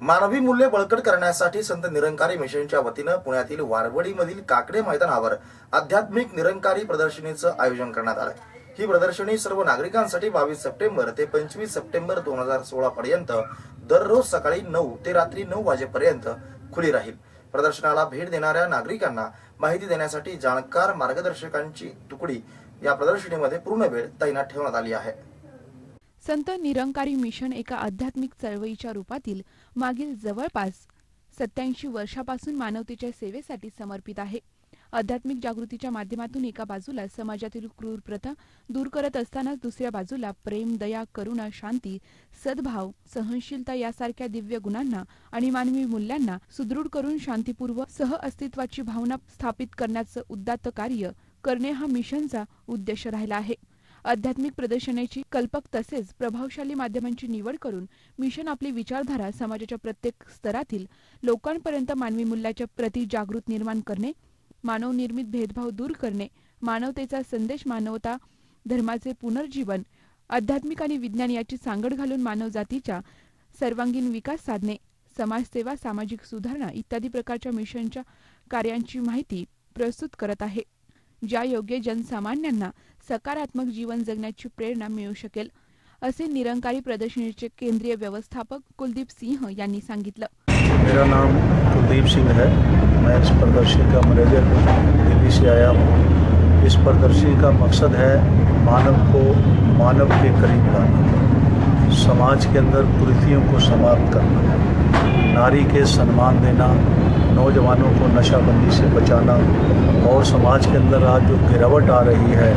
मानवी मूल्य बळकट करण्यासाठी संत निरंकारी मिशनच्या वतीनं पुण्यातील वारवडीमधील काकडे मैदानावर आध्यात्मिक निरंकारी प्रदर्शनीचं आयोजन करण्यात आलं. ही प्रदर्शनी सर्व नागरिकांसाठी बावीस सप्टेंबर ते पंचवीस सप्टेंबर दोन हजार सोळा पर्यंत दररोज सकाळी नऊ ते रात्री नऊ वाजेपर्यंत खुली राहील. प्रदर्शनाला भेट देणाऱ्या नागरिकांना माहिती देण्यासाठी जाणकार मार्गदर्शकांची तुकडी या प्रदर्शनीमध्ये पूर्ण वेळ तैनात ठेवण्यात आली आहे. संत निरंकारी मिशन एका आध्यात्मिक चळवळीच्या रूपातील मागील जवळपास सत्याऐंशी वर्षापासून मानवतेच्या सेवेसाठी समर्पित आहे. आध्यात्मिक जागृतीच्या माध्यमातून एका बाजूला समाजातील क्रूर प्रथा दूर करत असतानाच दुसऱ्या बाजूला प्रेम दया करुणा शांती सद्भाव सहनशीलता यासारख्या दिव्य गुणांना आणि मानवी मूल्यांना सुदृढ करून शांतीपूर्व सह अस्तित्वाची भावना स्थापित करण्याचं उद्दात कार्य करणे हा मिशनचा उद्देश राहिला आहे. आध्यात्मिक प्रदर्शनाची कल्पक तसेच प्रभावशाली माध्यमांची निवड करून मिशन आपली विचारधारा समाजाच्या प्रत्येक स्तरातील लोकांपर्यंत मानवी मूल्याच्या प्रति जागृत निर्माण करणे मानवनिर्मित भेदभाव दूर करणे मानवतेचा संदेश मानवता धर्माचे पुनर्जीवन आध्यात्मिक आणि विज्ञान याची सांगड घालून मानवजातीच्या सर्वांगीण विकास साधणे समाजसेवा सामाजिक सुधारणा इत्यादी प्रकारच्या मिशनच्या कार्यांची माहिती प्रस्तुत करत आहे. ज्या योग्य जनसामान्यांना सकारात्मक जीवन जगण्याची प्रेरणा मिळू शकेल, असे निरंकारी प्रदर्शनीचे केंद्रीय व्यवस्थापक कुलदीप सिंह यांनी सांगितलं. मेरा नाम कुलदीप सिंह है। मैं इस प्रदर्शनी का मैनेजर हूँ, दिल्ली से आया हूँ। इस प्रदर्शनी का मकसद है मानव को मानव के करीब लाना। समाज के अंदर कुरीतियों को समाप्त करना, नारी के सम्मान देना, नौजवानों को नशाबंदी से बचाना और समाज के अंदर आज जो गिरावट आ रही है,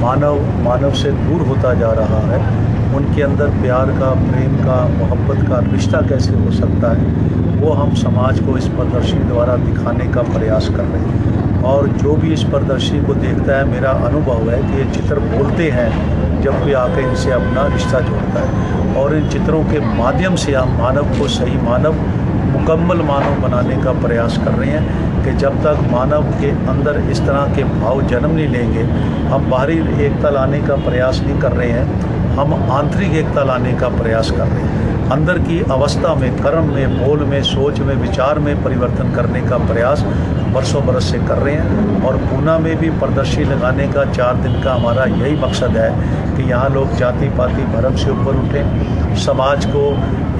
मानव मानव से दूर होता जा रहा है उनके अंदर प्यार का, प्रेम का, मोहब्बत का रिश्ता कैसे हो सकता है, वो हम समाज को इस प्रदर्शनी द्वारा दिखाने का प्रयास कर रहे हैं। और जो भी इस प्रदर्शनी को देखता है, मेरा अनुभव है कि ये चित्र बोलते हैं जब कोई आके इनसे अपना रिश्ता जोड़ता है। और इन चित्रों के माध्यम से हम मानव को सही, मानव, मुकम्मल मानव बनाने का प्रयास कर रहे हैं कि जब तक मानव के अंदर इस तरह के भाव जन्म नहीं लेंगे, हम बाहरी एकता लाने का प्रयास नहीं कर रहे हैं। हम आंतरिक एकता लाने का प्रयास कर रहे हैं। अंदर की अवस्था में, कर्म में बोल में, सोच में, विचार में परिवर्तन करने का प्रयास बरसों बरस से कर रहे हैं और पूना में भी प्रदर्शनी लगाने का चार दिन का हमारा यही मकसद है कि यहाँ लोग जाति पाति भरम से ऊपर उठें। समाज को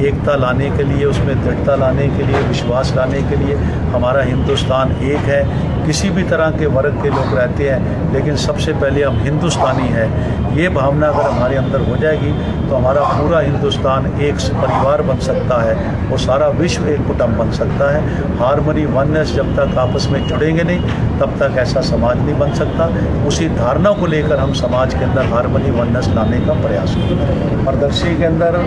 एकता लाने के लिए, उसमें दृढ़ता लाने के लिए, विश्वास लाने के लिए हमारा हिंदुस्तान एक है। किसी भी तरह के वर्ग के लोग रहते हैं, लेकिन सबसे पहले हम हिंदुस्तानी हैं। ये भावना अगर हमारे अंदर हो जाएगी तो हमारा पूरा हिंदुस्तान एक परिवार बन सकता है और सारा विश्व एक कुटुंब बन सकता है। हारमोनी वननेस जब तक आपस में जुड़ेंगे नहीं, तब तक ऐसा समाज नहीं बन सकता। उसी धारणा को लेकर हम समाज के अंदर हारमोनी वननेस लाने का प्रयास करें प्रदर्शनी के अंदर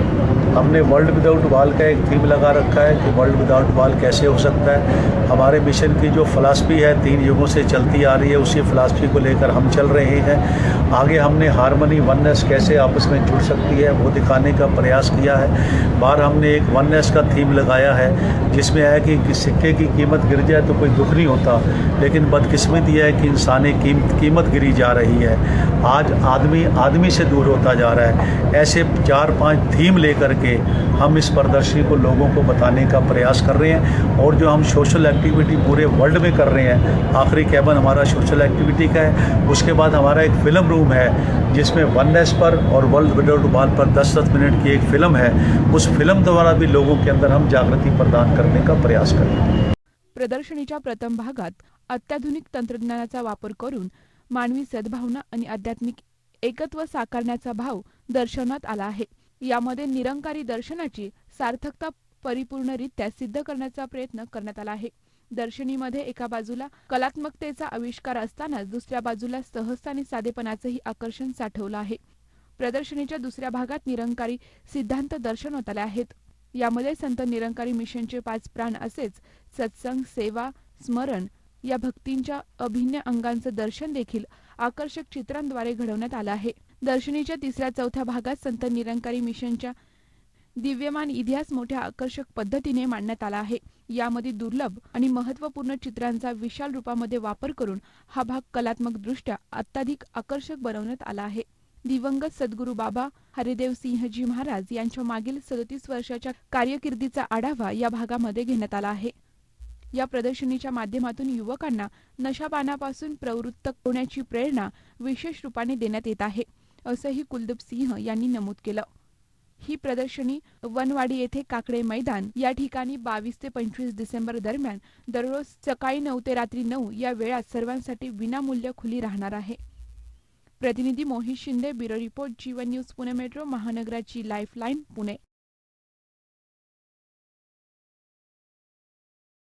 हमने वर्ल्ड विदाउट वाल का एक थीम लगा रखा है कि वर्ल्ड विदाउट वाल कैसे हो सकता है। हमारे मिशन की जो फिलासफी है, तीन युगों से चलती आ रही है, उसी फिलासफी को लेकर हम चल रहे हैं। आगे हमने हारमोनी वननेस कैसे आपस में जुड़ सकती है, वो दिखाने का प्रयास किया है। बाहर हमने एक वननेस का थीम लगाया है, जिसमें है कि सिक्के की कीमत गिर जाए तो कोई दुख नहीं होता, लेकिन बदकिस्मती है कि इंसानी कीमत कीमत गिरी जा रही है। आज आदमी आदमी से दूर होता जा रहा है। ऐसे चार पाँच थीम लेकर के हम इस प्रदर्शनी को लोगों को बताने का प्रयास कर रहे हैं और जो हम सोशल एक्टिविटी पूरे वर्ल्ड में कर रहे हैं, आखिरी कैबन हमारा सोशल एक्टिविटी का है। उसके बाद हमारा एक फ़िल्म रूम है, जिसमें वननेस पर और वर्ल्ड विदाउट वाल पर 10-10 मिनट की एक फ़िल्म है। उस फ़िल्म द्वारा भी लोगों के अंदर हम जागृति प्रदान करने का प्रयास करेंगे प्रदर्शनीच्या प्रथम भागात अत्याधुनिक तंत्रज्ञानाचा करून मानवी सद्भावना आध्यात्मिक एकत्व साकारण्याचा भाव दर्शवण्यात आला आहे. यामध्ये निरंकारी दर्शनाची सार्थकता परिपूर्णरित्या सिद्ध करण्याचा प्रयत्न करण्यात आला आहे. दर्शनीमध्ये एका बाजूला कलात्मकतेचा आविष्कार असतानाच दुसऱ्या बाजूला सहजता आणि साधेपणाचंही आकर्षण साठवलं आहे. प्रदर्शनीच्या दुसऱ्या भागात निरंकारी सिद्धांत दर्शवण्यात आले आहेत. यामध्ये संत निरंकारी मिशनचे पाच प्राण असेच सत्संग सेवा स्मरण या भक्तींच्या अभिन्न अंगांचं दर्शन देखील आकर्षक चित्रांद्वारे घडवण्यात आलं आहे. दर्शनीच्या तिसऱ्या चौथ्या भागात संत निरंकारी मिशनच्या दिव्यमान इतिहास मोठ्या आकर्षक पद्धतीने मांडण्यात आला आहे. यामध्ये दुर्लभ आणि महत्त्वपूर्ण चित्रांचा विशाल रूपामध्ये वापर करून हा भाग कलात्मक दृष्ट्या अत्याधिक आकर्षक बनवण्यात आला आहे. दिवंगत सद्गुरू बाबा हरिदेव सिंहजी महाराज यांच्या मागील सदतीस वर्षाच्या कार्यकिर्दीचा आढावा या भागामध्ये घेण्यात आला आहे. या प्रदर्शनीच्या माध्यमातून युवकांना नशापानापासून प्रवृत्त होण्याची प्रेरणा विशेष रूपाने देण्यात येत आहे. असंही कुलदीप सिंह यांनी नमूद केलं. ही प्रदर्शनी वनवाडी येथे काकडे मैदान या ठिकाणी बावीस ते पंचवीस डिसेंबर दरम्यान दररोज सकाळी नऊ ते रात्री नऊ या वेळात सर्वांसाठी विनामूल्य खुली राहणार आहे. प्रतिनिधी Mohit Shinde bureau report Jeevan news Pune metro महानगराची lifeline Pune.